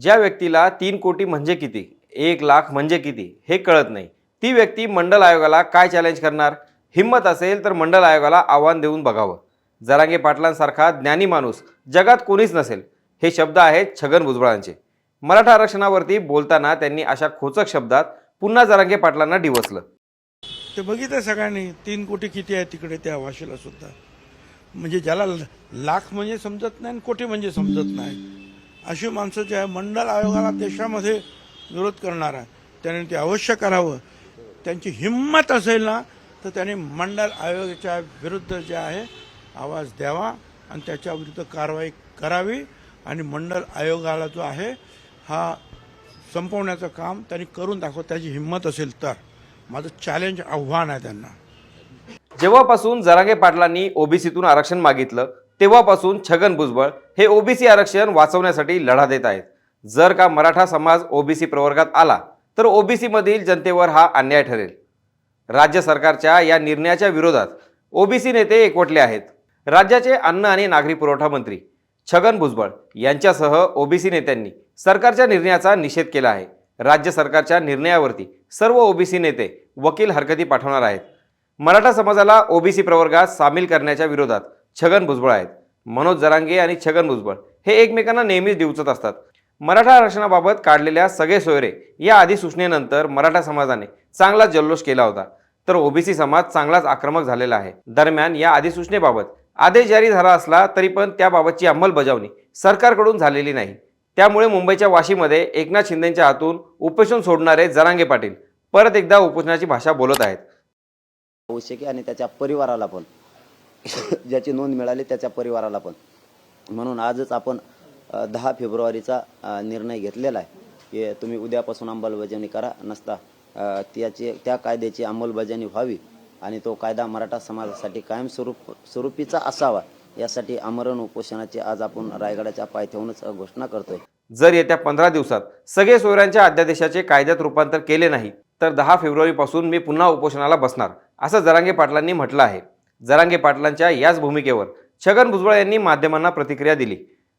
ज्या व्यक्तीला तीन कोटी म्हणजे किती एक लाख म्हणजे किती हे कळत नाही. ती व्यक्ती मंडल आयोगाला काय चॅलेंज करणार? हिंमत असेल तर मंडल आयोगाला आव्हान देऊन बघावं. जरांगे पाटलांसारखा ज्ञानी माणूस जगात कोणीच नसेल हे शब्द आहेत छगन भुजबळांचे. मराठा आरक्षणावरती बोलताना त्यांनी अशा खोचक शब्दात पुन्हा जरांगे पाटलांना डिवसलं ते बघितलं सगळ्यांनी तीन कोटी किती आहे तिकडे त्या भाषेला सुद्धा. म्हणजे ज्याला लाख म्हणजे समजत नाही आणि कोटी म्हणजे समजत नाही. अशी माणसं जे आहे मंडल आयोगाला देशामध्ये विरोध करणार आहे. त्याने ते अवश्य करावं. त्यांची हिंमत असेल ना तर त्यांनी मंडल आयोगाच्या विरुद्ध जे आहे आवाज द्यावा आणि त्याच्या विरुद्ध कारवाई करावी. आणि मंडल आयोगाला जो आहे हा संपवण्याचं काम त्यांनी करून दाखव त्याची हिंमत असेल तर. माझं चॅलेंज आव्हान आहे त्यांना. जेव्हापासून जरांगे पाटलांनी ओबीसीतून आरक्षण मागितलं तेव्हापासून छगन भुजबळ हे ओबीसी आरक्षण वाचवण्यासाठी लढा देत आहेत. जर का मराठा समाज ओबीसी प्रवर्गात आला तर ओबीसीमधील जनतेवर हा अन्याय ठरेल. राज्य सरकारच्या या निर्णयाच्या विरोधात ओबीसी नेते एकवटले आहेत. राज्याचे अन्न आणि नागरी पुरवठा मंत्री छगन भुजबळ यांच्यासह ओबीसी नेत्यांनी सरकारच्या निर्णयाचा निषेध केला आहे. राज्य सरकारच्या निर्णयावरती सर्व ओबीसी नेते वकील हरकती पाठवणार आहेत. मराठा समाजाला ओबीसी प्रवर्गात सामील करण्याच्या विरोधात छगन भुजबळ आहेत. मनोज जरांगे आणि छगन भुजबळ हे एकमेकांना नेहमीच डिवचत असतात. मराठा आरक्षणाबाबत काढलेल्या सगळे सोयरे या अधिसूचनेनंतर मराठा समाजाने चांगला जल्लोष केला होता. तर ओबीसी समाज चांगलाच आक्रमक झालेला आहे. दरम्यान या अधिसूचनेबाबत आदेश जारी झाला असला तरी पण त्याबाबतची अंमलबजावणी सरकारकडून झालेली नाही. त्यामुळे मुंबईच्या वाशीमध्ये एकनाथ शिंदेच्या हातून उपोषण सोडणारे जरांगे पाटील परत एकदा उपोषणाची भाषा बोलत आहेत. आवश्यक आणि त्याच्या परिवाराला पण. ज्याची नोंद मिळाली त्याच्या परिवाराला पण. म्हणून आजच आपण दहा फेब्रुवारीचा निर्णय घेतलेला आहे. की तुम्ही उद्यापासून अंमलबजावणी करा नसता त्याची त्या कायद्याची अंमलबजावणी व्हावी आणि तो कायदा मराठा समाजासाठी कायमस्वरूप स्वरूपीचा असावा यासाठी आमरण उपोषणाची आज आपण रायगडाच्या पायथ्याहूनच घोषणा करतोय. जर येत्या पंधरा दिवसात सगळे सोयऱ्यांच्या अध्यादेशाचे कायद्यात रूपांतर केले नाही तर दहा फेब्रुवारीपासून मी पुन्हा उपोषणाला बसणार असं जरांगे पाटलांनी म्हटलं आहे. जरांगे पाटलांच्या याच भूमिकेवर छगन भुजबळ यांनी माध्यमांना प्रतिक्रिया दिली.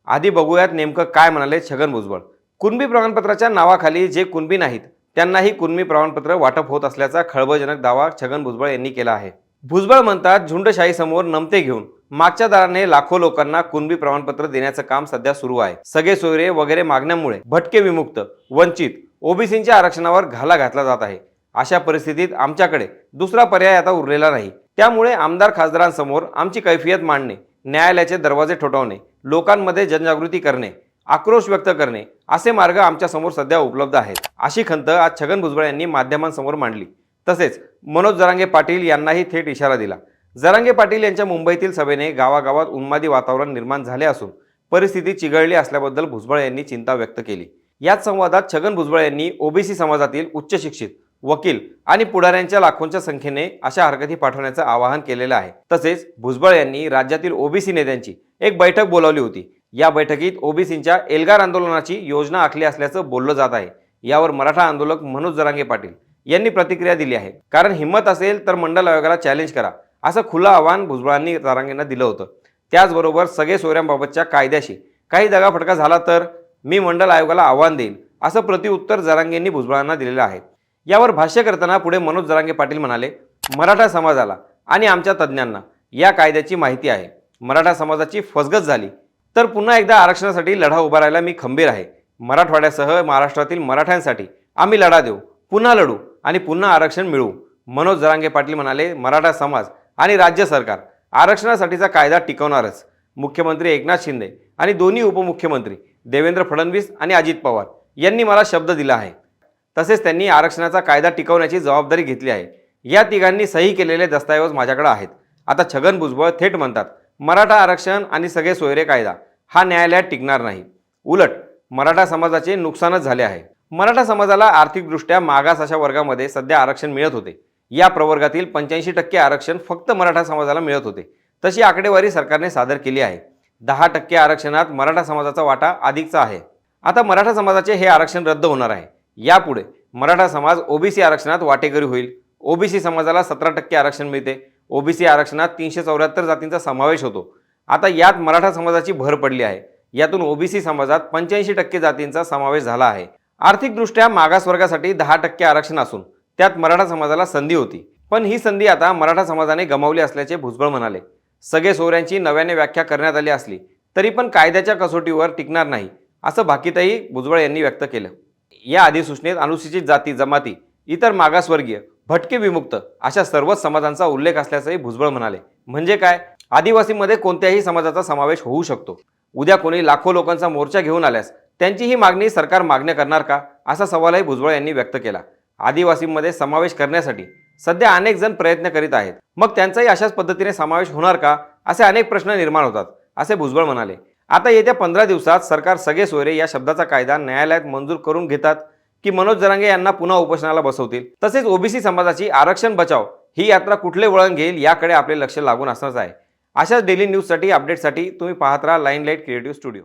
आधी बघूयात नेमकं काय म्हणाले छगन भुजबळ. कुणबी प्रमाणपत्राच्या नावाखाली जे कुणबी नाहीत त्यांनाही कुणबी प्रमाणपत्र वाटप होत असल्याचा खळबळजनक दावा छगन भुजबळ यांनी केला आहे. भुजबळ म्हणतात झुंडशाहीसमोर नमते घेऊन मागच्या दाराने लाखो लोकांना कुणबी प्रमाणपत्र देण्याचं काम सध्या सुरू आहे. सगळे सोयरे वगैरे मागण्यामुळे भटके विमुक्त वंचित ओबीसींच्या आरक्षणावर घाला घातला जात आहे. अशा परिस्थितीत आमच्याकडे दुसरा पर्याय आता उरलेला नाही. त्यामुळे आमदार खासदारांसमोर आमची कैफियत मांडणे न्यायालयाचे दरवाजे ठोठावणे लोकांमध्ये जनजागृती करणे आक्रोश व्यक्त करणे असे मार्ग आमच्यासमोर सध्या उपलब्ध आहेत. अशी खंत आज छगन भुजबळ यांनी माध्यमांसमोर मांडली. तसेच मनोज जरांगे पाटील यांनाही थेट इशारा दिला. जरांगे पाटील यांच्या मुंबईतील सभेने गावागावात उन्मादी वातावरण निर्माण झाले असून परिस्थिती चिघळली असल्याबद्दल भुजबळ यांनी चिंता व्यक्त केली. याच संवादात छगन भुजबळ यांनी ओबीसी समाजातील उच्च शिक्षित वकील आणि पुढाऱ्यांच्या लाखोंच्या संख्येने अशा हरकती पाठवण्याचं आवाहन केलेलं आहे. तसेच भुजबळ यांनी राज्यातील ओबीसी नेत्यांची एक बैठक बोलावली होती. या बैठकीत ओबीसींच्या एल्गार आंदोलनाची योजना आखली असल्याचं बोललं जात आहे. यावर मराठा आंदोलक मनोज जरांगे पाटील यांनी प्रतिक्रिया दिली आहे. कारण हिंमत असेल तर मंडल आयोगाला चॅलेंज करा असं खुलं आव्हान भुजबळांनी जरांगेंना दिलं होतं. त्याचबरोबर सगळे सोयऱ्यांबाबतच्या कायद्याशी काही दगाफटका झाला तर मी मंडल आयोगाला आव्हान देईन असं प्रतिउत्तर जरांगेंनी भुजबळांना दिलेलं आहे. यावर भाष्य करताना पुढे मनोज जरांगे पाटील म्हणाले मराठा समाजाला आणि आमच्या तज्ज्ञांना या कायद्याची माहिती आहे. मराठा समाजाची फसगत झाली. तर पुन्हा एकदा आरक्षणासाठी लढा उभारायला मी खंबीर आहे. मराठवाड्यासह महाराष्ट्रातील मराठ्यांसाठी आम्ही लढा देऊ. पुन्हा लढू आणि पुन्हा आरक्षण मिळवू. मनोज जरांगे पाटील म्हणाले मराठा समाज आणि राज्य सरकार आरक्षणासाठीचा कायदा टिकवणारच. मुख्यमंत्री एकनाथ शिंदे आणि दोन्ही उपमुख्यमंत्री देवेंद्र फडणवीस आणि अजित पवार यांनी मला शब्द दिला आहे. तसेच त्यांनी आरक्षणाचा कायदा टिकवण्याची जबाबदारी घेतली आहे. या तिघांनी सही केलेले दस्तऐवज माझ्याकडे आहेत. आता छगन भुजबळ थेट म्हणतात मराठा आरक्षण आणि सगळे सोयरे कायदा हा न्यायालयात टिकणार नाही. उलट मराठा समाजाचे नुकसानच झाले आहे. मराठा समाजाला आर्थिकदृष्ट्या मागास अशा वर्गामध्ये सध्या आरक्षण मिळत होते. या प्रवर्गातील पंच्याऐंशी टक्के आरक्षण फक्त मराठा समाजाला मिळत होते. तशी आकडेवारी सरकारने सादर केली आहे. दहा टक्के आरक्षणात मराठा समाजाचा वाटा अधिकचा आहे. आता मराठा समाजाचे हे आरक्षण रद्द होणार आहे. यापुढे मराठा समाज ओबीसी आरक्षणात वाटेकरी होईल. ओबीसी समाजाला सतरा टक्के आरक्षण मिळते. ओबीसी आरक्षणात तीनशे चौऱ्याहत्तर जातींचा समावेश होतो. आता यात मराठा समाजाची भर पडली आहे. यातून ओबीसी समाजात पंच्याऐंशी टक्के जातींचा समावेश झाला आहे. आर्थिकदृष्ट्या मागासवर्गासाठी दहा टक्के आरक्षण असून त्यात मराठा समाजाला संधी होती. पण ही संधी आता मराठा समाजाने गमावली असल्याचे भुजबळ म्हणाले. सगळे सोऱ्यांची नव्याने व्याख्या करण्यात आली असली तरी पण कायद्याच्या कसोटीवर टिकणार नाही असं भाकीतही भुजबळ यांनी व्यक्त केलं. या अधिसूचनेत अनुसूचित जाती जमाती इतर मागासवर्गीय भटके विमुक्त अशा सर्वच समाजांचा उल्लेख असल्याचंही भुजबळ म्हणाले. म्हणजे काय? आदिवासीमध्ये कोणत्याही समाजाचा समावेश होऊ शकतो. उद्या कोणी लाखो लोकांचा मोर्चा घेऊन आल्यास त्यांची ही मागणी सरकार मागण्या करणार का? असा सवालही भुजबळ यांनी व्यक्त केला. आदिवासींमध्ये समावेश करण्यासाठी सध्या अनेक जण प्रयत्न करीत आहेत. मग त्यांचाही अशाच पद्धतीने समावेश होणार का? असे अनेक प्रश्न निर्माण होतात असे भुजबळ म्हणाले. आता येत्या पंधरा दिवसात सरकार सगळे सोयरे या शब्दाचा कायदा न्यायालयात मंजूर करून घेतात की मनोज जरांगे यांना पुन्हा उपोषणाला बसवतील. तसेच ओबीसी समाजाची आरक्षण बचाव ही यात्रा कुठले वळण घेईल याकडे आपले लक्ष लागून असणारच आहे. अशाच डेली न्यूजसाठी अपडेटसाठी तुम्ही पाहत राहा लाईन लाइट क्रिएटिव्ह स्टुडिओ.